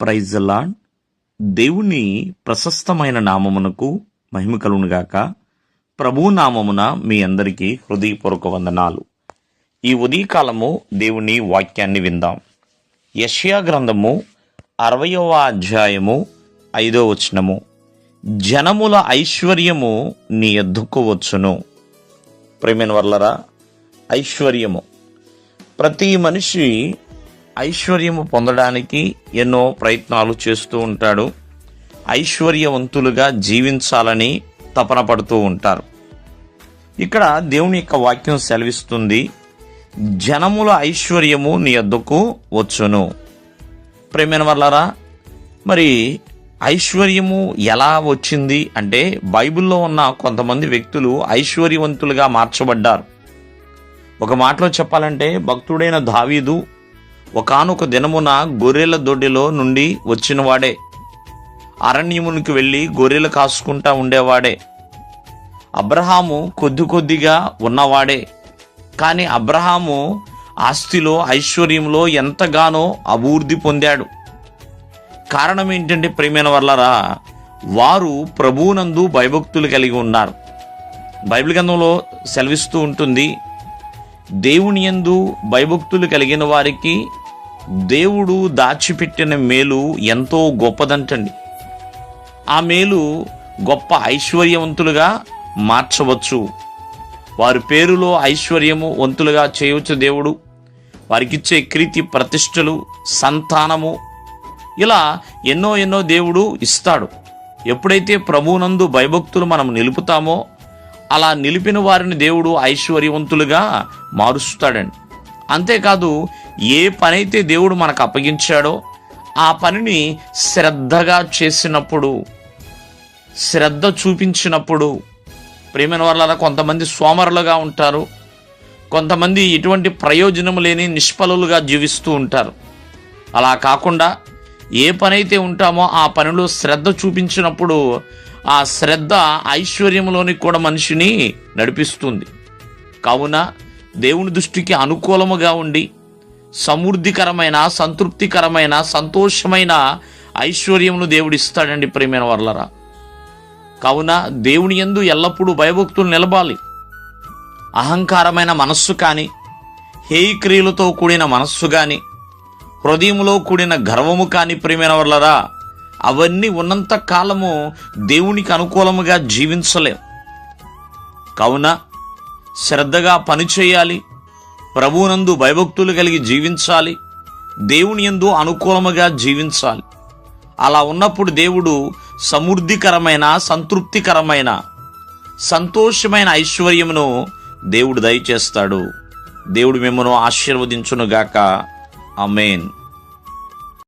Praise lord దేవుని ప్రశస్తమైన నామమునకు మహిమ కలుగునుగాక ప్రభు నామమున మీ అందరికీ హృదయపూర్వక వందనాలు. ఈ ఉదయకాలము దేవుని వాక్యాన్ని విందాం. యష్యా గ్రంథము అరవయవ అధ్యాయము ఐదో వచనము. జనముల ఐశ్వర్యము నీ ఎద్దుకు వచ్చును. ప్రేమైన వర్లరా ఐశ్వర్యము. ప్రతి మనిషి ఐశ్వర్యము పొందడానికి ఎన్నో ప్రయత్నాలు చేస్తూ ఉంటాడు. ఐశ్వర్యవంతులుగా జీవించాలని తపన పడుతూ ఉంటారు. ఇక్కడ దేవుని యొక్క వాక్యం సెలవిస్తుంది జనముల ఐశ్వర్యము నీ వద్దకు వచ్చును. ప్రేమైన వల్లరా మరి ఐశ్వర్యము ఎలా వచ్చింది అంటే బైబిల్లో ఉన్న కొంతమంది వ్యక్తులు ఐశ్వర్యవంతులుగా మార్చబడ్డారు. ఒక మాటలో చెప్పాలంటే భక్తుడైన దావీదు ఒకానొక దినమున గొర్రెల దొడ్డిలో నుండి వచ్చినవాడే. అరణ్యమునికి వెళ్ళి గొర్రెలు కాసుకుంటా ఉండేవాడే. అబ్రహాము కొద్ది కొద్దిగా ఉన్నవాడే. కానీ అబ్రహాము ఆస్తిలో ఐశ్వర్యంలో ఎంతగానో అభివృద్ధి పొందాడు. కారణం ఏంటంటే ప్రేమైన వల్లరా వారు ప్రభువునందు భయభక్తులు కలిగి ఉన్నారు. బైబిల్ గ్రంథంలో సెలవిస్తూ ఉంటుంది దేవుని యందు భయభక్తులు కలిగిన వారికి దేవుడు దాచిపెట్టిన మేలు ఎంతో గొప్పదంటండి. ఆ మేలు గొప్ప ఐశ్వర్యవంతులుగా మార్చవచ్చు. వారి పేరులో ఐశ్వర్యము వంతులుగా చేయవచ్చు దేవుడు. వారికిచ్చే కీర్తి ప్రతిష్టలు సంతానము ఇలా ఎన్నో ఎన్నో దేవుడు ఇస్తాడు. ఎప్పుడైతే ప్రభువునందు భయభక్తులు మనం నిలుపుతామో అలా నిలిపిన వారిని దేవుడు ఐశ్వర్యవంతులుగా మారుస్తాడండి. అంతేకాదు ఏ పనైతే దేవుడు మనకు అప్పగించాడో ఆ పనిని శ్రద్ధగా చేసినప్పుడు శ్రద్ధ చూపించినప్పుడు ప్రేమైన వాళ్ళ కొంతమంది సోమరులుగా ఉంటారు. కొంతమంది ఎటువంటి ప్రయోజనం లేని నిష్ఫలులుగా జీవిస్తూ ఉంటారు. అలా కాకుండా ఏ పనైతే ఉంటామో ఆ పనిలో శ్రద్ధ చూపించినప్పుడు ఆ శ్రద్ధ ఐశ్వర్యంలోని కూడా మనిషిని నడిపిస్తుంది. కావున దేవుని దృష్టికి అనుకూలముగా ఉండి సమృద్ధికరమైన సంతృప్తికరమైన సంతోషమైన ఐశ్వర్యమును దేవుడు ఇస్తాడండి ప్రేమైన వర్లరా. కావున దేవుని యందు ఎల్లప్పుడూ భయభక్తులు నిలబాలి. అహంకారమైన మనస్సు కానీ హేయిక్రియలతో కూడిన మనస్సు కానీ హృదయములో కూడిన గర్వము కానీ ప్రేమైన వర్లరా అవన్నీ ఉన్నంత కాలము దేవునికి అనుకూలముగా జీవించలేం. కావున శ్రద్ధగా పనిచేయాలి ప్రభువునందు భయభక్తులు కలిగి జీవించాలి. దేవుని యందు అనుకూలముగా జీవించాలి. అలా ఉన్నప్పుడు దేవుడు సమృద్ధికరమైన సంతృప్తికరమైన సంతోషమైన ఐశ్వర్యమును దేవుడు దయచేస్తాడు. దేవుడు మిమ్మను ఆశీర్వదించునుగాక. అమేన్